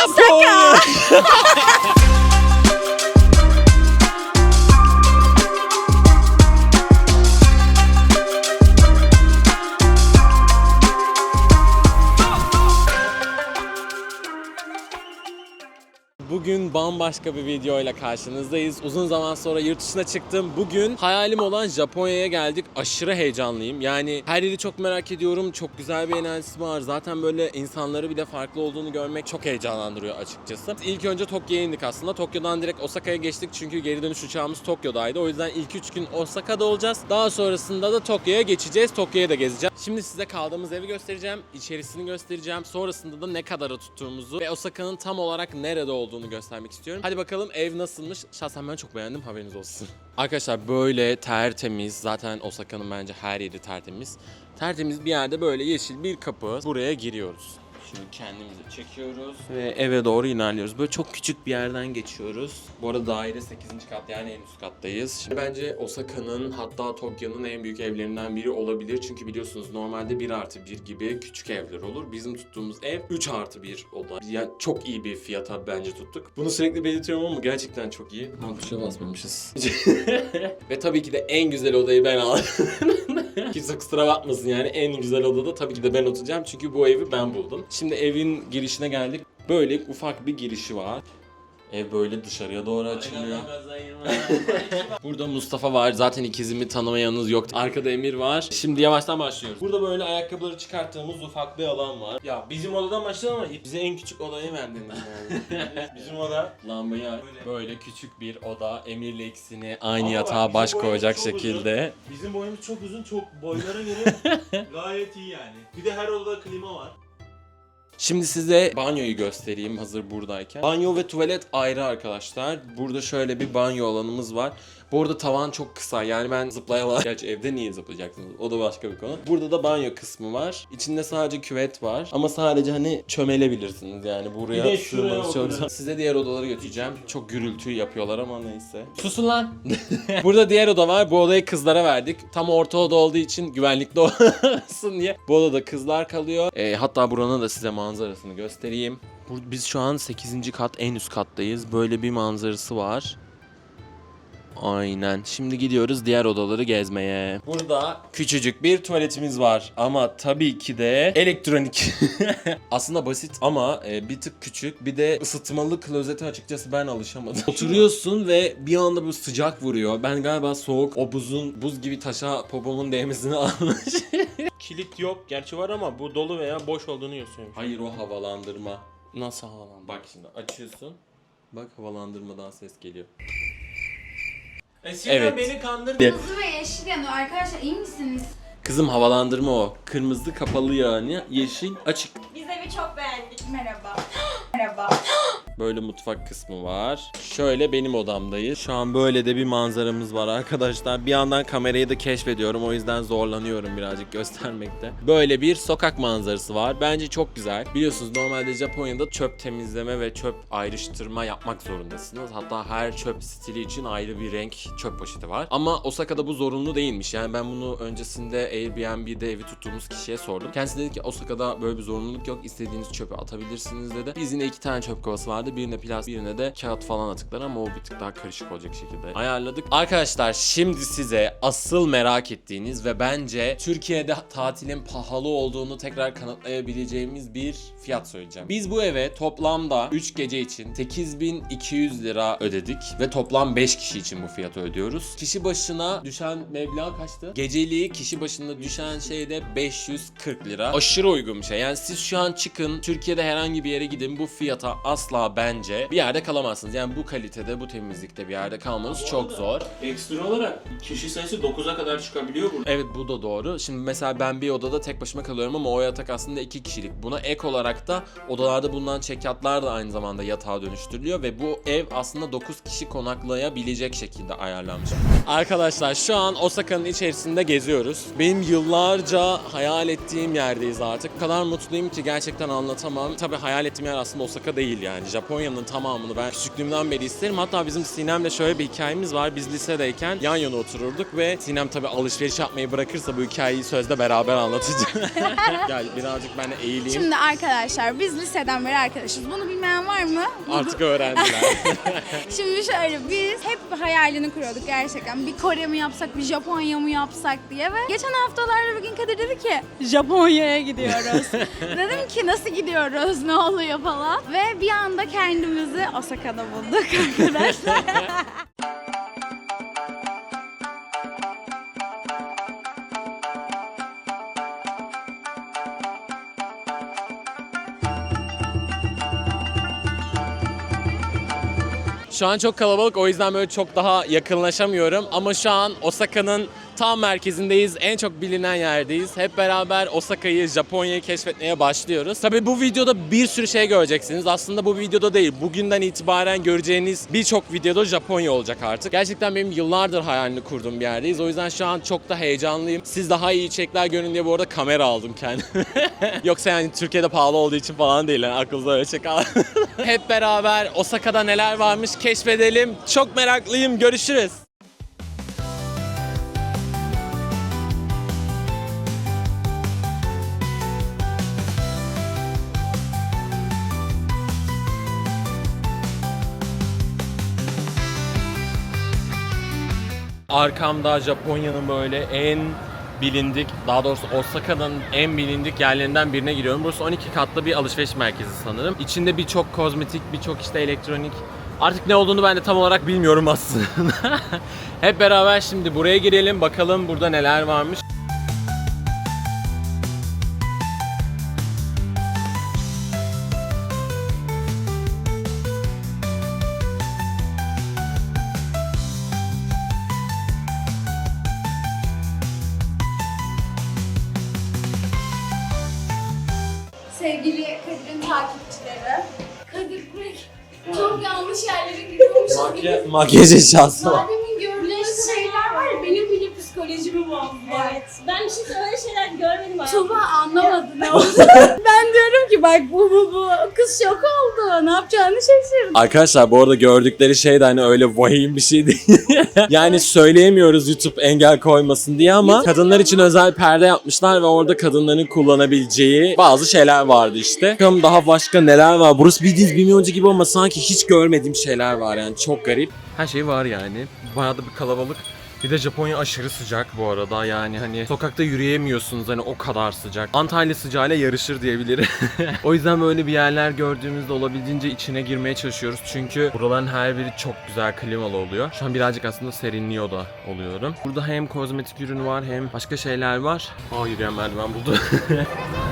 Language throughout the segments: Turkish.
Japonya. Bugün bambaşka bir video ile karşınızdayız. Uzun zaman sonra yurt dışına çıktım. Bugün hayalim olan Japonya'ya geldik. Aşırı heyecanlıyım. Yani her yeri çok merak ediyorum. Çok güzel bir enerjisi var. Zaten böyle insanları bile farklı olduğunu görmek çok heyecanlandırıyor açıkçası. İlk önce Tokyo'ya indik aslında. Tokyo'dan direkt Osaka'ya geçtik çünkü geri dönüş uçağımız Tokyo'daydı. O yüzden ilk 3 gün Osaka'da olacağız. Daha sonrasında da Tokyo'ya geçeceğiz. Tokyo'ya da gezeceğim. Şimdi size kaldığımız evi göstereceğim. içerisini göstereceğim. Sonrasında da ne kadara tuttuğumuzu ve Osaka'nın tam olarak nerede olduğunu göstermek istiyorum. Hadi bakalım ev nasılmış? Şahsen ben çok beğendim haberiniz olsun. Arkadaşlar böyle tertemiz. Zaten Osaka'nın bence her yeri tertemiz. Tertemiz bir yerde böyle yeşil bir kapı. Buraya giriyoruz. Şimdi kendimizi çekiyoruz ve eve doğru ilerliyoruz. Böyle çok küçük bir yerden geçiyoruz. Bu arada daire 8. kat yani en üst kattayız. Şimdi bence Osaka'nın hatta Tokyo'nun en büyük evlerinden biri olabilir. Çünkü biliyorsunuz normalde 1 artı 1 gibi küçük evler olur. Bizim tuttuğumuz ev 3 artı 1 oda. Yani çok iyi bir fiyata bence tuttuk. Bunu sürekli belirtiyorum ama gerçekten çok iyi. Ha tuşa basmamışız. ve tabii ki de en güzel odayı ben aldım. Kimse kusura bakmasın yani en güzel odada tabii ki de ben oturacağım çünkü bu evi ben buldum. Şimdi evin girişine geldik. Böyle ufak bir girişi var. Ev böyle dışarıya doğru açılıyor. Burada Mustafa var. Zaten ikizimi tanımayanınız yok. Arkada Emir var. Şimdi yavaştan başlıyoruz. Burada böyle ayakkabıları çıkarttığımız ufak bir alan var. Ya bizim odadan başlayalım ama bize en küçük odayı verdin yani. bizim oda. Lambayı. Böyle. Böyle küçük bir oda. Emir'le ikisini aynı Ama yatağa bak, baş bizim koyacak boyumuz çok şekilde. Bizim boyumuz çok uzun, çok boylara göre gayet iyi yani. Bir de her odada klima var. Şimdi size banyoyu göstereyim hazır buradayken. Banyo ve tuvalet ayrı arkadaşlar. Burada şöyle bir banyo alanımız var. Bu arada tavan çok kısa yani ben zıplayamam. Gerçi evde niye zıplayacaksınız? O da başka bir konu. Burada da banyo kısmı var. İçinde sadece küvet var. Ama sadece hani çömelebilirsiniz yani buraya Bir de şuraya sığmanız çok oturun. zor. Size diğer odaları götüreceğim. Çok gürültü yapıyorlar ama neyse. Susun lan. Burada diğer oda var. Bu odayı kızlara verdik. Tam orta oda olduğu için güvenlikli olsun diye. Bu odada kızlar kalıyor. Ee, hatta buranın da size manzarasını göstereyim. Bur- Biz şu an 8. kat en üst kattayız. Böyle bir manzarası var. Aynen. Şimdi gidiyoruz diğer odaları gezmeye. Burada küçücük bir tuvaletimiz var ama tabii ki de elektronik. Aslında basit ama e, bir tık küçük. Bir de ısıtmalı klozete açıkçası ben alışamadım. Oturuyorsun ve bir anda bu sıcak vuruyor. Ben galiba soğuk o buzun buz gibi taşa popomun değmesini almış. Kilit yok. Gerçi var ama bu dolu veya boş olduğunu gösteriyor. Hayır o havalandırma. Nasıl havalandırma? Bak şimdi açıyorsun. Bak havalandırmadan ses geliyor. Eskiden Evet. beni kandırdı. Kırmızı ve yeşil yanıyor. Arkadaşlar iyi misiniz? Kızım havalandırma o. Kırmızı kapalı yani. Yeşil açık. Biz evi çok beğendik. Merhaba. Merhaba. Böyle mutfak kısmı var. Şöyle benim odamdayız. Şu an böyle de bir manzaramız var arkadaşlar. Bir yandan kamerayı da keşfediyorum. O yüzden zorlanıyorum birazcık göstermekte. Böyle bir sokak manzarası var. Bence çok güzel. Biliyorsunuz normalde Japonya'da çöp temizleme ve çöp ayrıştırma yapmak zorundasınız. Hatta her çöp stili için ayrı bir renk çöp poşeti var. Ama Osaka'da bu zorunlu değilmiş. Yani ben bunu öncesinde Airbnb'de evi tuttuğumuz kişiye sordum. Kendisi dedi ki Osaka'da böyle bir zorunluluk yok. İstediğiniz çöpü atabilirsiniz dedi. Biz yine iki tane çöp kovası vardı. Birine plastik, birine de kağıt falan atıklar ama o bir tık daha karışık olacak şekilde ayarladık. Arkadaşlar şimdi size asıl merak ettiğiniz ve bence Türkiye'de tatilin pahalı olduğunu tekrar kanıtlayabileceğimiz bir fiyat söyleyeceğim. Biz bu eve toplamda 3 gece için 8200 lira ödedik ve toplam 5 kişi için bu fiyatı ödüyoruz. Kişi başına düşen meblağ kaçtı? Geceliği kişi başına düşen şey de 540 lira. Aşırı uygun bir şey. Yani siz şu an çıkın Türkiye'de herhangi bir yere gidin bu fiyata asla bence bir yerde kalamazsınız. Yani bu kalitede bu temizlikte bir yerde kalmanız çok zor. Ekstra olarak kişi sayısı 9'a kadar çıkabiliyor burada. Evet bu da doğru. Şimdi mesela ben bir odada tek başıma kalıyorum ama o yatak aslında iki kişilik. Buna ek olarak da odalarda bulunan çekyatlar da aynı zamanda yatağa dönüştürülüyor ve bu ev aslında 9 kişi konaklayabilecek şekilde ayarlanmış. Arkadaşlar şu an Osaka'nın içerisinde geziyoruz. Benim yıllarca hayal ettiğim yerdeyiz artık. O kadar mutluyum ki gerçekten anlatamam. Tabii hayal ettiğim yer aslında Osaka değil yani. Japonya'nın tamamını ben küçüklüğümden beri isterim. Hatta bizim Sinem'le şöyle bir hikayemiz var. Biz lisedeyken yan yana otururduk ve Sinem tabii alışveriş yapmayı bırakırsa bu hikayeyi sözde beraber anlatacağım. Gel birazcık ben eğileyim. Şimdi arkadaşlar biz liseden beri arkadaşız. Bunu bilmeyen var mı? Artık öğrendiler. Şimdi şöyle biz hep hayalini kuruyorduk gerçekten. Bir Kore mi yapsak, bir Japonya mı yapsak diye ve geçen haftalarda bir gün Kadir dedi ki Japonya'ya gidiyoruz. Dedim ki nasıl gidiyoruz, ne oluyor falan. Ve bir anda kendimizi Osaka'da bulduk arkadaşlar. Şu an çok kalabalık o yüzden böyle çok daha yakınlaşamıyorum. Ama şu an Osaka'nın tam merkezindeyiz. En çok bilinen yerdeyiz. Hep beraber Osaka'yı, Japonya'yı keşfetmeye başlıyoruz. Tabii bu videoda bir sürü şey göreceksiniz. Aslında bu videoda değil. Bugünden itibaren göreceğiniz birçok videoda Japonya olacak artık. Gerçekten benim yıllardır hayalini kurduğum bir yerdeyiz. O yüzden şu an çok da heyecanlıyım. Siz daha iyi içerikler görün diye bu arada kamera aldım kendime. Yoksa yani Türkiye'de pahalı olduğu için falan değil. Yani aklınızda öyle şey Hep beraber Osaka'da neler varmış keşfedelim. Çok meraklıyım. Görüşürüz. Arkamda Japonya'nın böyle en bilindik, daha doğrusu Osaka'nın en bilindik yerlerinden birine giriyorum. Burası 12 katlı bir alışveriş merkezi sanırım. İçinde birçok kozmetik, birçok işte elektronik Artık ne olduğunu ben de tam olarak bilmiyorum aslında. Hep beraber şimdi buraya girelim bakalım burada neler varmış. Makyaj eşyası Daha demin gördüğünüz şeyler var ya benim bile psikolojimi bozdu. Evet. Ben hiç öyle şeyler görmedim hayatımda. Tuba anlamadı ne oldu. ben diyorum ki bak bu bu bu. Kız şok oldu. Ne yapacağını şaşırdı. Arkadaşlar bu arada gördükleri şey de hani öyle vahim bir şey değil. yani söyleyemiyoruz YouTube engel koymasın diye ama kadınlar için özel perde yapmışlar ve orada kadınların kullanabileceği bazı şeyler vardı işte. Bakalım daha başka neler var. Burası bildiğiniz bir milyoncu gibi ama sanki hiç görmediğim şeyler var yani çok garip. Her şey var yani. Bayağı da bir kalabalık. Bir de Japonya aşırı sıcak bu arada yani hani sokakta yürüyemiyorsunuz hani o kadar sıcak. Antalya sıcağıyla yarışır diyebilirim. o yüzden böyle bir yerler gördüğümüzde olabildiğince içine girmeye çalışıyoruz. Çünkü buraların her biri çok güzel klimalı oluyor. Şu an birazcık aslında serinliyor da oluyorum. Burada hem kozmetik ürün var hem başka şeyler var. Aa yürüyen merdiven buldu.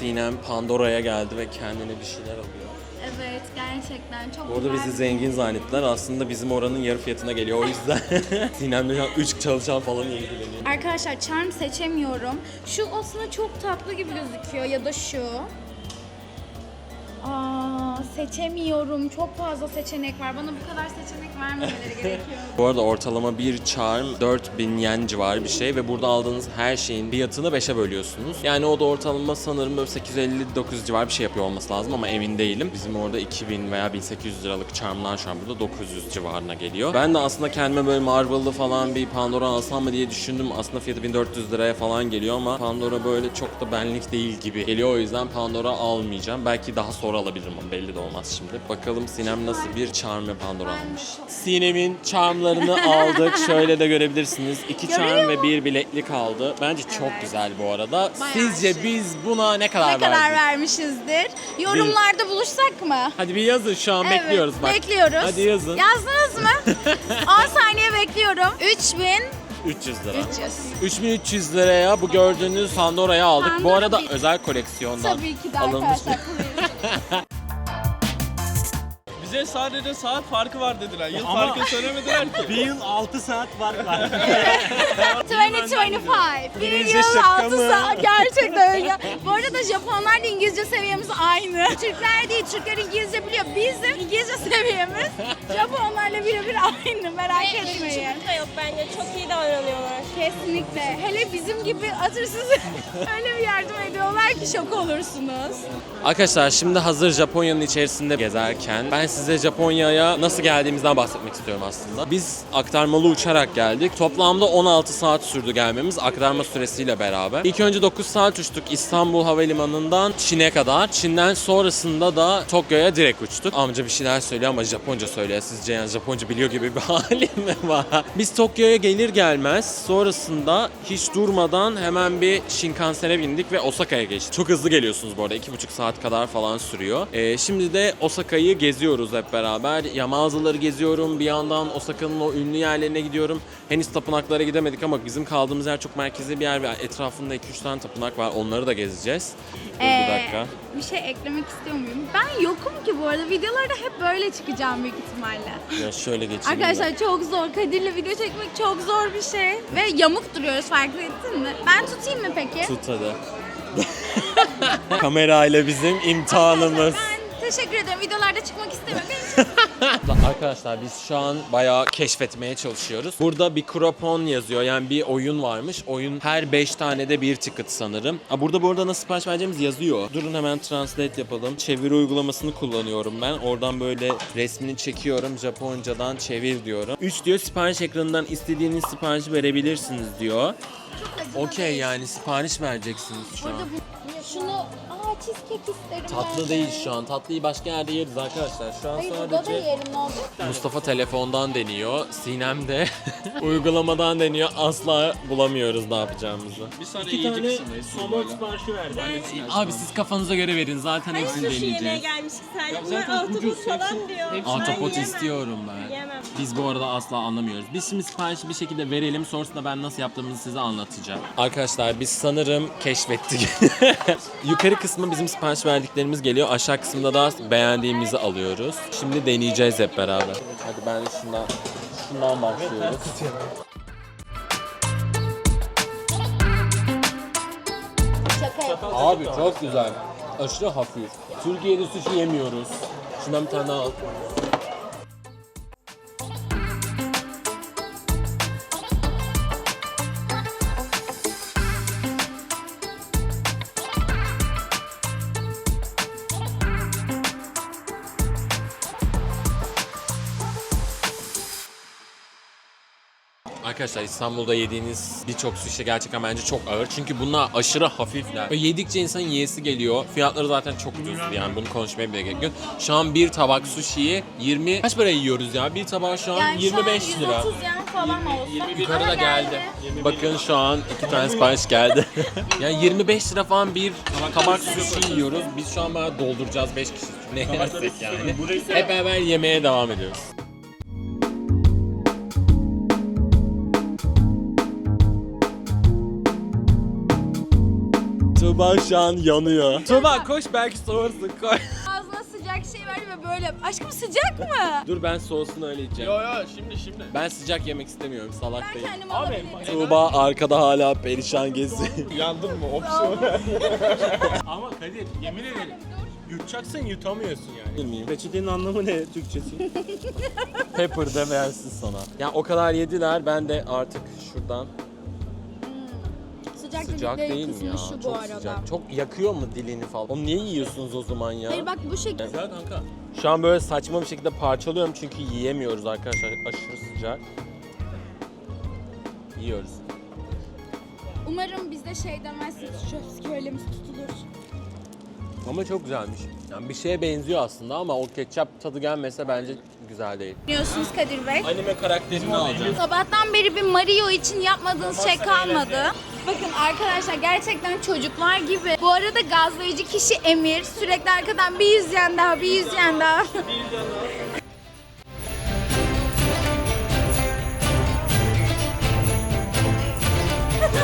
Sinem Pandora'ya geldi ve kendine bir şeyler alıyor. Evet gerçekten çok Bu arada bizi zengin zannettiler. Aslında bizim oranın yarı fiyatına geliyor. O yüzden Sinem'le şu an 3 çalışan falan ilgileniyor. Arkadaşlar charm seçemiyorum. Şu aslında çok tatlı gibi gözüküyor ya da şu. Aa seçemiyorum. Çok fazla seçenek var. Bana bu kadar seçenek vermemeleri gerekiyor. Bu arada ortalama bir charm 4000 yen civarı bir şey ve burada aldığınız her şeyin fiyatını 5'e bölüyorsunuz. Yani o da ortalama sanırım böyle 859 civarı bir şey yapıyor olması lazım ama emin değilim. Bizim orada 2000 veya 1800 liralık charmlar şu an burada 900 civarına geliyor. Ben de aslında kendime böyle Marvel'lı falan bir Pandora alsam mı diye düşündüm. Aslında fiyatı 1400 liraya falan geliyor ama Pandora böyle çok da benlik değil gibi geliyor. O yüzden Pandora almayacağım. Belki daha sonra alabilirim ama belli de olmaz şimdi. Bakalım Sinem nasıl bir charm ve Pandora almış. Sinem'in charmlarını aldık. Şöyle de görebilirsiniz. İki charm ve bir bileklik aldı. Bence çok güzel bu arada. Bayağı Sizce şık. biz buna ne kadar ne kadar verdik? vermişizdir? Yorumlarda buluşsak mı? Hadi bir yazın şu an Evet, bekliyoruz bak. Bekliyoruz. Hadi yazın. Yazdınız mı? 10 saniye bekliyorum. 3000 300 lira. 300. 3300 liraya bu gördüğünüz Pandora'yı aldık. bu Pandora arada bir- özel koleksiyondan Tabii ki de alınmış. arkadaşlar. Bize sadece saat farkı var dediler. Yıl Ama- farkı söylemediler ki. Bir yıl 6 saat fark var. 2025. Bir İngilizce yıl şaka altı mı? saat. Gerçekten öyle. Bu arada Japonlarla İngilizce seviyemiz aynı. Türkler değil, Türkler İngilizce biliyor. Bizim İngilizce seviyemiz Japonlarla birebir aynı. Merak etmeyin. Çocuk da yok bence. Çok iyi davranıyorlar. Kesinlikle. Hele bizim gibi atırsız öyle bir yardım ediyorlar ki şok olursunuz. Arkadaşlar şimdi hazır Japonya'nın içerisinde gezerken ben size Japonya'ya nasıl geldiğimizden bahsetmek istiyorum aslında. Biz aktarmalı uçarak geldik. Toplamda 16 saat sürdü gelmemiz aktarma süresiyle beraber. İlk önce 9 saat uçtuk İstanbul Havalimanı'ndan Çin'e kadar. Çin'den sonrasında da Tokyo'ya direkt uçtuk. Amca bir şeyler söylüyor ama Japonca söylüyor. Sizce yani Japonca biliyor gibi bir halim mi var? Biz Tokyo'ya gelir gelmez sonrasında hiç durmadan hemen bir Shinkansen'e bindik ve Osaka'ya geçtik. Çok hızlı geliyorsunuz bu arada. 2,5 saat kadar falan sürüyor. Ee, şimdi de Osaka'yı geziyoruz hep beraber. Ya mağazaları geziyorum. Bir yandan Osaka'nın o ünlü yerlerine gidiyorum. Henüz tapınaklara gidemedik ama bizim kaldığımız yer çok merkezi bir yer ve etrafında 2-3 tane tapınak var. Onları da gezeceğiz. Dur bir Ee, dakika. Bir şey eklemek istiyor muyum? Ben yokum ki bu arada. Videolarda hep böyle çıkacağım büyük ihtimalle. Ya şöyle geçeyim. ben. Arkadaşlar çok zor. Kadir'le video çekmek çok zor bir şey. Ve yamuk duruyoruz fark ettin mi? Ben tutayım mı peki? Tut hadi. Kamerayla bizim imtihanımız. Teşekkür ederim. Videolarda çıkmak istemiyorum. Arkadaşlar biz şu an bayağı keşfetmeye çalışıyoruz. Burada bir Kropon yazıyor. Yani bir oyun varmış. Oyun her 5 tane de bir ticket sanırım. Ha, burada bu arada nasıl sipariş vereceğimiz yazıyor. Durun hemen translate yapalım. Çeviri uygulamasını kullanıyorum ben. Oradan böyle resmini çekiyorum. Japoncadan çevir diyorum. 3 diyor sipariş ekranından istediğiniz siparişi verebilirsiniz diyor. Okey yani sipariş vereceksiniz şu an. Şunu, aa cheesecake isterim. Tatlı değil şu an. Tatlıyı başka yerde yeriz arkadaşlar. Şu an Hayır burada da sadece... yerim ne olacak? Mustafa telefondan deniyor. Sinem de uygulamadan deniyor. Asla bulamıyoruz ne yapacağımızı. Bir saniye İki yiyecek tane kısımdayız. somon siparişi verdi. Abi siz kafanıza göre verin. Zaten hepsini Sushi yemeye deneyeceğiz. gelmiştik sadece. Bunlar zaten ucuz, falan hepsi- diyor. hepsi- Ben Ahtapot yiyemem. istiyorum ben. Yemem. Biz bu arada asla anlamıyoruz. Biz şimdi siparişi bir şekilde verelim. Sonrasında ben nasıl yaptığımızı size anlatacağım. Arkadaşlar biz sanırım keşfettik. Yukarı kısmı bizim sipariş verdiklerimiz geliyor. Aşağı kısımda da beğendiğimizi alıyoruz. Şimdi deneyeceğiz hep beraber. Hadi ben de şundan, şundan başlıyoruz. Abi çok güzel. Aşırı hafif. Türkiye'de sushi yemiyoruz. Şundan bir tane daha al. Arkadaşlar İstanbul'da yediğiniz birçok sushi gerçekten bence çok ağır. Çünkü bunlar aşırı hafifler. Ve yedikçe insanın yiyesi geliyor. Fiyatları zaten çok ucuz yani bunu konuşmaya bile gerek yok. Şu an bir tabak sushi'yi 20... Kaç para yiyoruz ya? Bir tabağı şu an Yani 25 şu an lira. 130 yen falan olsa. Yukarıda Ama geldi. Bakın şu an iki tane sipariş geldi. yani 25 lira falan bir tabak sushi yiyoruz. Biz şu an bayağı dolduracağız 5 kişi. Ne yersek yani. Hep beraber yemeğe devam ediyoruz. Tuba şu an yanıyor. Tuba koş belki soğursun koş. Ağzına sıcak şey ver ve böyle. Aşkım sıcak mı? Dur ben soğusun öyle yiyeceğim. Yo yo şimdi şimdi. Ben sıcak yemek istemiyorum salak Ben değil. kendim alabilirim. Tuğba arkada hala perişan geziyor. Yandın mı? Opsiyon. Ama Kadir yemin ederim yutacaksın yutamıyorsun yani. miyim? Peçetenin anlamı ne Türkçesi? Pepper demeyensin sana. Ya o kadar yediler ben de artık şuradan Sıcak, sıcak dedikleri değil mi kısmı ya? şu bu Çok arada. sıcak. Çok yakıyor mu dilini falan? Oğlum niye yiyorsunuz o zaman ya? Hayır bak bu şekilde. Güzel kanka. Şu an böyle saçma bir şekilde parçalıyorum çünkü yiyemiyoruz arkadaşlar. Aşırı sıcak. Yiyoruz. Umarım bizde şey demezsiniz. Şöpski öylemiz tutulur. Ama çok güzelmiş. Yani bir şeye benziyor aslında ama o ketçap tadı gelmese bence güzel değil. Biliyorsunuz Kadir Bey. Anime karakterini alacağım. Sabahtan beri bir Mario için yapmadığınız şey kalmadı. Bakın arkadaşlar gerçekten çocuklar gibi. Bu arada gazlayıcı kişi Emir. Sürekli arkadan bir yüz yen daha, bir yüz yen daha.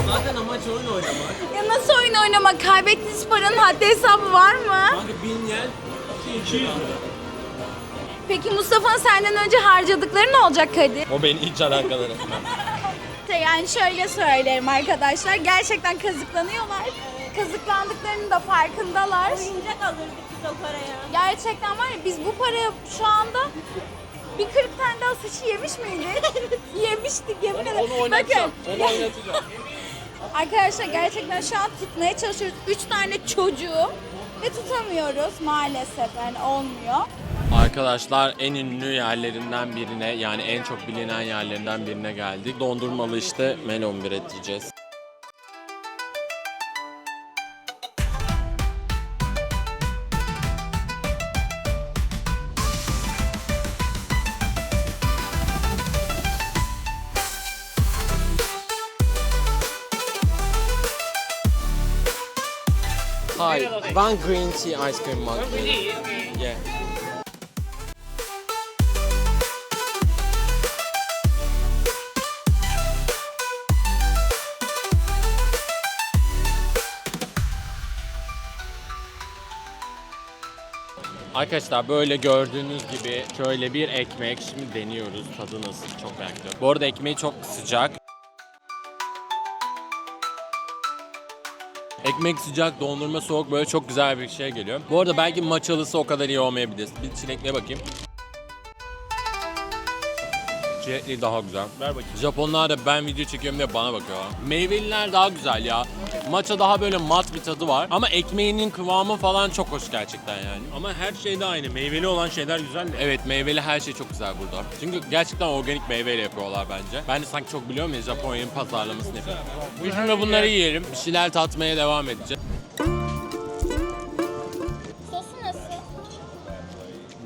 Zaten amaç oyun oynamak. ya nasıl oyun oynamak? Kaybettiğiniz paranın haddi hesabı var mı? Kanka bin yen 200 lira. Peki Mustafa'nın senden önce harcadıkları ne olacak Kadir? O beni hiç alakadar etmez. İşte Yani şöyle söylerim arkadaşlar. Gerçekten kazıklanıyorlar. Kazıklandıklarının da farkındalar. Oyuncak alırdık biz o paraya. Gerçekten var ya biz bu paraya şu anda bir 40 tane daha sushi yemiş miydik? Yemiştik yemin ederim. Onu oynatacağım. Bakın Onu oynatacağım. arkadaşlar gerçekten şu an tutmaya çalışıyoruz. 3 tane çocuğu ve tutamıyoruz maalesef yani olmuyor. Arkadaşlar en ünlü yerlerinden birine yani en çok bilinen yerlerinden birine geldik. Dondurmalı işte melon biret yiyeceğiz. Hi, one green tea ice cream mug. Yeah. Arkadaşlar böyle gördüğünüz gibi şöyle bir ekmek şimdi deniyoruz. Tadı nasıl çok merak ediyorum. Bu arada ekmeği çok sıcak. Ekmek sıcak, dondurma soğuk böyle çok güzel bir şey geliyor. Bu arada belki maçalısı o kadar iyi olmayabilir. Bir çilekliye bakayım. Çilekli daha güzel. Ver bakayım. Japonlar da ben video çekiyorum diye bana bakıyorlar. Meyveliler daha güzel ya. Maça daha böyle mat bir tadı var. Ama ekmeğinin kıvamı falan çok hoş gerçekten yani. Ama her şeyde aynı. Meyveli olan şeyler güzel de. Evet meyveli her şey çok güzel burada. Çünkü gerçekten organik meyveyle yapıyorlar bence. Ben de sanki çok biliyorum ya Japonya'nın pazarlamasını yapıyor. Biz şimdi bunları yiyelim. Bir şeyler tatmaya devam edeceğiz.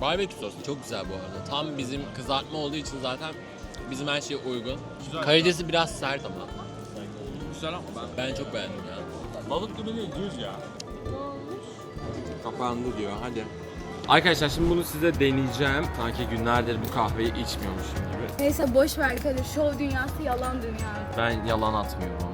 Barbekü sosu çok güzel bu arada. Tam bizim kızartma olduğu için zaten bizim her şeye uygun. Karidesi biraz sert ama. Güzel ama ben. Ben çok beğendim ya. Balık gibi değil düz ya. Kapandı diyor hadi. Arkadaşlar şimdi bunu size deneyeceğim. Sanki günlerdir bu kahveyi içmiyormuşum gibi. Neyse boş ver Kadir. Şov dünyası yalan dünya. Ben yalan atmıyorum.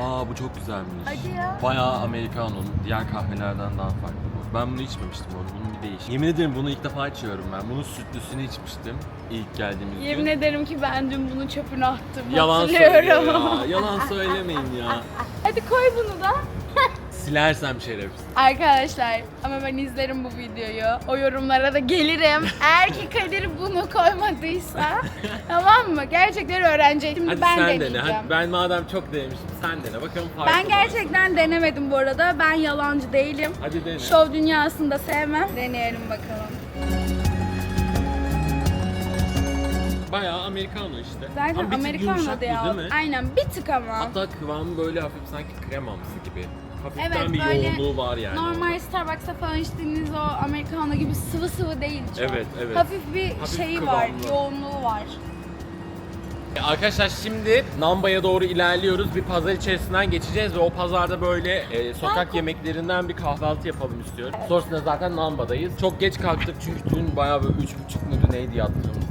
Aa bu çok güzelmiş. Hadi ya. Bayağı Amerikanonun diğer kahvelerden daha farklı bu. Ben bunu içmemiştim orada. Bunun bir değişik. Yemin ederim bunu ilk defa içiyorum ben. Bunun sütlüsünü içmiştim ilk geldiğimiz Yemin gün. ederim ki ben dün bunu çöpüne attım. Yalan Hatırlıyorum. söylüyor ya. Yalan söylemeyin ya. Hadi koy bunu da. Silersem şerefsiz. Arkadaşlar ama ben izlerim bu videoyu. O yorumlara da gelirim. Eğer ki Kadir bunu koymadıysa tamam mı? Gerçekten öğreneceğim. Şimdi Hadi ben sen deneyeceğim. dene. Hadi ben madem çok denemiştim sen dene. Bakalım farkı Ben var. gerçekten denemedim bu arada. Ben yalancı değilim. Hadi dene. Şov dünyasında sevmem. Deneyelim bakalım. Bayağı Americano işte. Zaten Ama bir tık yumuşak bu, değil mi? Aynen bir tık ama. Hatta kıvamı böyle hafif sanki kremamsı gibi. Hafiften Evet, bir böyle yoğunluğu var yani. Normal Starbucks'ta falan içtiğiniz o Americano gibi sıvı sıvı değil çok. Evet, evet. Hafif bir Hafif şeyi var, kıvamlı. yoğunluğu var. Arkadaşlar şimdi Namba'ya doğru ilerliyoruz. Bir pazar içerisinden geçeceğiz ve o pazarda böyle e, sokak yemeklerinden bir kahvaltı yapalım istiyorum. Sonrasında zaten Namba'dayız. Çok geç kalktık çünkü dün bayağı böyle üç buçuk muydu neydi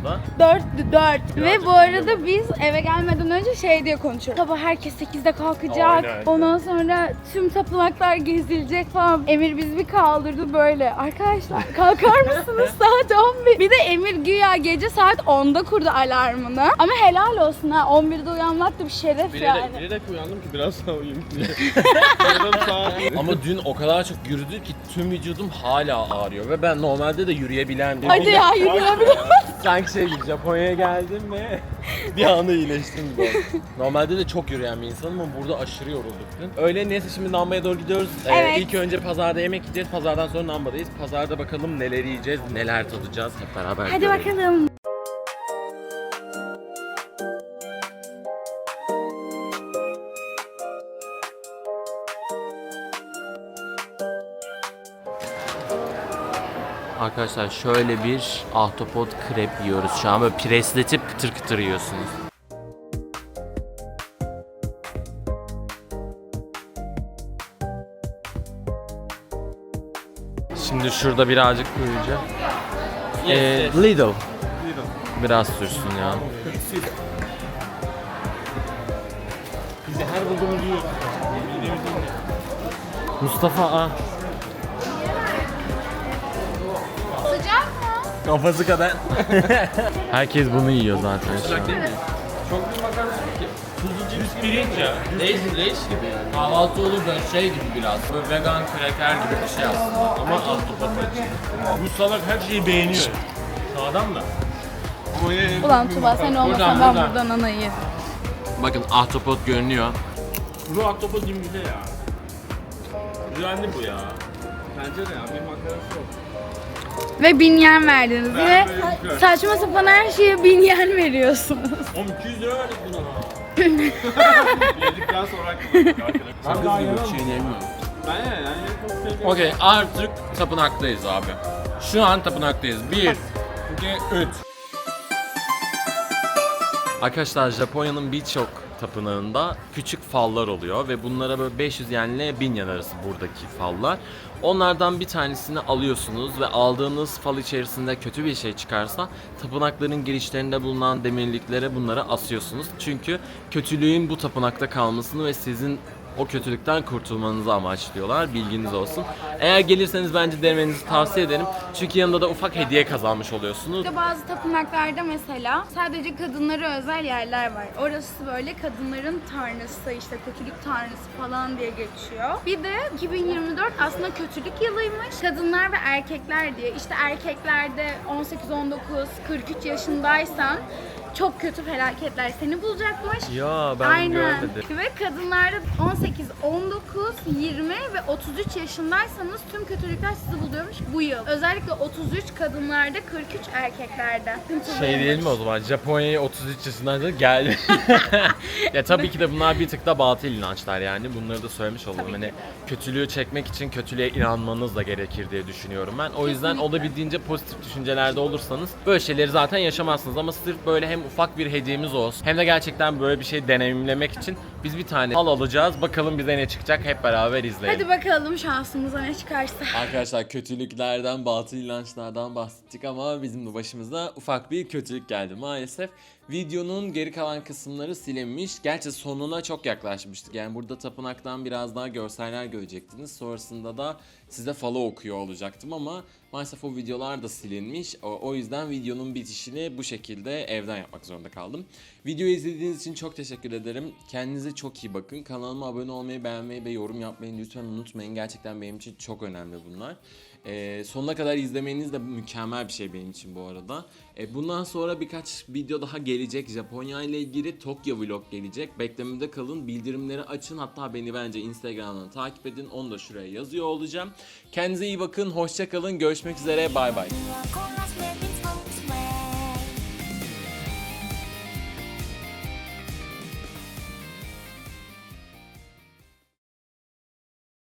yattığımızda. Dörttü dört. Ve bu arada biz eve gelmeden önce şey diye konuşuyoruz. Sabah herkes 8'de kalkacak. Aynen. Ondan sonra tüm tapınaklar gezilecek falan. Emir bizi bir kaldırdı böyle. Arkadaşlar kalkar mısınız saat 11? Bir de Emir güya gece saat 10'da kurdu alarmını. Ama helal olsun ha 11'de uyanmak da bir şeref yani. Bilerek uyandım ki biraz daha uyuyayım diye. Saat. Ama dün o kadar çok yürüdük ki tüm vücudum hala ağrıyor ve ben normalde de yürüyebilen biriyim. Hadi ya yürüyebilir. Sanki şey gibi Japonya'ya geldim ve bir anda iyileştim gibi oldu. Normalde de çok yürüyen bir insanım ama burada aşırı yorulduk dün. Öyle neyse şimdi Namba'ya doğru gidiyoruz. Ee, Evet. ilk önce pazarda yemek yiyeceğiz. Pazardan sonra Namba'dayız. Pazarda bakalım neler yiyeceğiz, neler tadacağız hep beraber Hadi görelim. bakalım. Arkadaşlar şöyle bir ahtapot krep yiyoruz şu an. Böyle presletip kıtır kıtır yiyorsunuz. Şimdi şurada birazcık koyacağım. Ee, Lidl. Biraz sürsün ya. Bizi her bulduğumuz yiyoruz. Mustafa ah. Kafası kadar. Herkes bunu yiyor zaten şu an. Çok bir makarna yok ki. Tuzlu cips pirinç ya. Leş, leş gibi yani. Kahvaltı olur böyle şey gibi biraz. Böyle vegan kraker gibi bir şey aslında. Ama ahtapot için. Bu salak her şeyi beğeniyor. Sağdan da. Ama Ulan Tuba sen olmasan ben buradan. buradan anayı yedim. Bakın ahtapot görünüyor. Kuru ahtapot bir şey ya. Güzeldi bu ya. Bence de ya bir makarnası yok. Ve bin yen verdiniz. Yine böyle bir şey. saçma sapan her şeye bin yen veriyorsunuz. Oğlum 200 lira verdik buna. Yedikten sonra arkadaşlar. Sakız gibi bir şey yemiyorum. Ben yani yani çok sevdiğim. Okey artık tapınaktayız abi. Şu an tapınaktayız. 1, 2, 3. Arkadaşlar Japonya'nın birçok tapınağında küçük fallar oluyor ve bunlara böyle 500 yen ile 1000 yen arası buradaki fallar. Onlardan bir tanesini alıyorsunuz ve aldığınız fal içerisinde kötü bir şey çıkarsa tapınakların girişlerinde bulunan demirliklere bunları asıyorsunuz. Çünkü kötülüğün bu tapınakta kalmasını ve sizin o kötülükten kurtulmanızı amaçlıyorlar. Bilginiz olsun. Eğer gelirseniz bence denemenizi tavsiye ederim. Çünkü yanında da ufak hediye kazanmış oluyorsunuz. Burada bazı tapınaklarda mesela sadece kadınlara özel yerler var. Orası böyle kadınların tanrısı işte kötülük tanrısı falan diye geçiyor. Bir de 2024 aslında kötülük yılıymış. Kadınlar ve erkekler diye. İşte erkeklerde 18, 19, 43 yaşındaysan çok kötü felaketler seni bulacakmış. Ya ben Aynen. görmedim. Ve kadınlarda 18, 19, 20 ve 33 yaşındaysanız tüm kötülükler sizi buluyormuş bu yıl. Özellikle 33 kadınlarda, 43 erkeklerde. Şey değil mi o zaman? Japonya'ya 33 yaşındaydı geldi. ya tabii ki de bunlar bir tık da batıl inançlar yani. Bunları da söylemiş olalım. Tabii ki Hani de. kötülüğü çekmek için kötülüğe inanmanız da gerekir diye düşünüyorum ben. O yüzden olabildiğince pozitif düşüncelerde olursanız böyle şeyleri zaten yaşamazsınız. Ama sırf böyle hem ufak bir hediyemiz olsun hem de gerçekten böyle bir şey deneyimlemek için biz bir tane al alacağız. Bakalım bize ne çıkacak hep beraber izleyelim. Hadi bakalım şansımıza ne çıkarsa. Arkadaşlar kötülüklerden, batıl inançlardan bahsettik ama bizim de başımıza ufak bir kötülük geldi maalesef. Videonun geri kalan kısımları silinmiş. Gerçi sonuna çok yaklaşmıştık. Yani burada tapınaktan biraz daha görseller görecektiniz. Sonrasında da size falı okuyor olacaktım ama maalesef o videolar da silinmiş. O, o yüzden videonun bitişini bu şekilde evden yapmak zorunda kaldım. Videoyu izlediğiniz için çok teşekkür ederim. Kendinize çok iyi bakın. Kanalıma abone olmayı, beğenmeyi ve yorum yapmayı lütfen unutmayın. Gerçekten benim için çok önemli bunlar. Ee, sonuna kadar izlemeniz de mükemmel bir şey benim için bu arada. Ee, bundan sonra birkaç video daha gelecek. Japonya ile ilgili Tokyo vlog gelecek. Beklemede kalın. Bildirimleri açın. Hatta beni bence Instagram'dan takip edin. Onu da şuraya yazıyor olacağım. Kendinize iyi bakın. Hoşça kalın. Görüşmek üzere. Bay bay. 恋